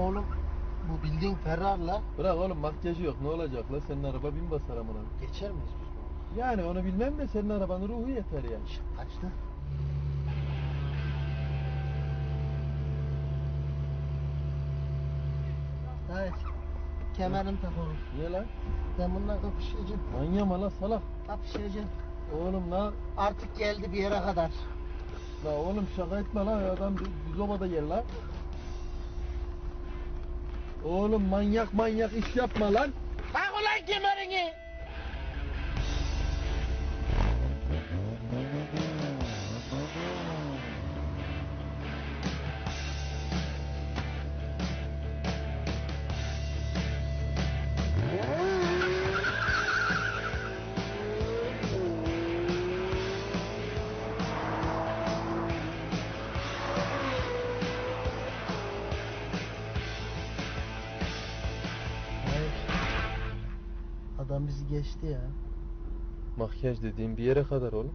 oğlum bu bildiğin Ferrari'la Bırak oğlum makyajı yok ne olacak la senin araba bin basar amına. geçer miyiz biz bunu? Yani onu bilmem de senin arabanın ruhu yeter ya. Kaçtı? Hayır. Kemerini tak oğlum. Niye lan? Ben bununla kapışacağım. Manyama la salak. Kapışacağım. Oğlum la, Artık geldi bir yere kadar. la oğlum şaka etme la adam düz obada gel la. Oğlum manyak manyak iş yapma lan. Tak ulan kemerini! Adam bizi geçti ya. Makyaj dediğin bir yere kadar oğlum.